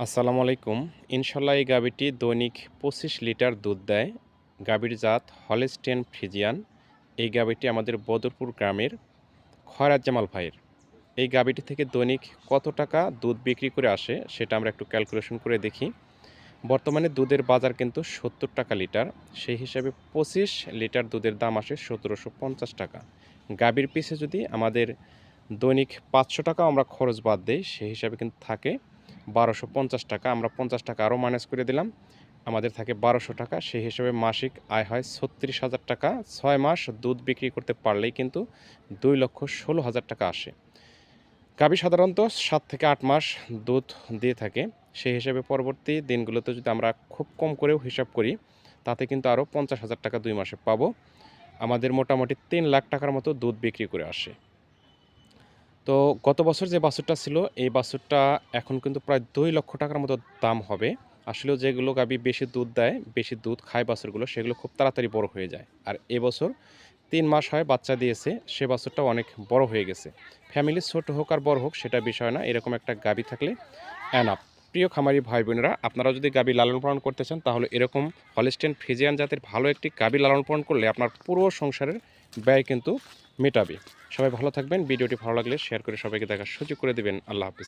আসসালামু আলাইকুম। ইনশাল্লাহ এই গাভীটি দৈনিক পঁচিশ লিটার দুধ দেয়। গাভীর জাত হলেস্টেন ফ্রিজিয়ান। এই গাভীটি আমাদের বদরপুর গ্রামের খয়রাত জামাল ভাইয়ের। এই গাভীটি থেকে দৈনিক কত টাকা দুধ বিক্রি করে আসে সেটা আমরা একটু ক্যালকুলেশন করে দেখি। বর্তমানে দুধের বাজার কিন্তু সত্তর টাকা লিটার। সেই হিসাবে পঁচিশ লিটার দুধের দাম আসে সতেরোশো পঞ্চাশ টাকা। গাভীর পিছে যদি আমাদের দৈনিক পাঁচশো টাকা আমরা খরচ বাদ দিই, সেই হিসাবে কিন্তু থাকে। বারোশো পঞ্চাশ টাকা, আমরা পঞ্চাশ টাকা আরও মাইনাস করে দিলাম। আমাদের থাকে বারোশো টাকা, সেই হিসাবে মাসিক আয় হয় ছত্রিশ হাজার টাকা। ছয় মাস দুধ বিক্রি করতে পারলেই কিন্তু দুই লক্ষ ষোলো হাজার টাকা আসে। গাভী সাধারণত সাত থেকে আট মাস দুধ দিয়ে থাকে। সেই হিসাবে পরবর্তী দিনগুলোতে যদি আমরা খুব কম করেও হিসাব করি, তাতে কিন্তু আরও পঞ্চাশ হাজার টাকা দুই মাসে পাবো। আমাদের মোটামুটি তিন লাখ টাকার মতো দুধ বিক্রি করে আসে। তো গত বছর যে বাছুরটা ছিল, এই বাছুরটা এখন কিন্তু প্রায় দুই লক্ষ টাকার মতো দাম হবে। আসলেও যেগুলো গাবি বেশি দুধ দেয়, বেশি দুধ খায় বাছুরগুলো, সেগুলো খুব তাড়াতাড়ি বড় হয়ে যায়। আর এবছর তিন মাস হয় বাচ্চা দিয়েছে, সে বাছুরটা অনেক বড় হয়ে গেছে। ফ্যামিলি ছোট হোক আর বড় হোক, সেটা বিষয় না। এরকম একটা গাবি থাকলে অ্যানাপ প্রিয় খামারি ভাই বোনেরা আপনারা যদি গাবি লালন পালন করতে চান, তাহলে এরকম হলিস্টেন ফিজিয়ান জাতের ভালো একটি গাবি লালন পালন করলে আপনার পুরো সংসারের ব্যয় কিন্তু মেটাবে। সবাই ভালো থাকবেন, ভিডিওটি ভালো লাগলে শেয়ার করে সবাইকে দেখার সুযোগ করে দেবেন। আল্লাহ হাফিজ।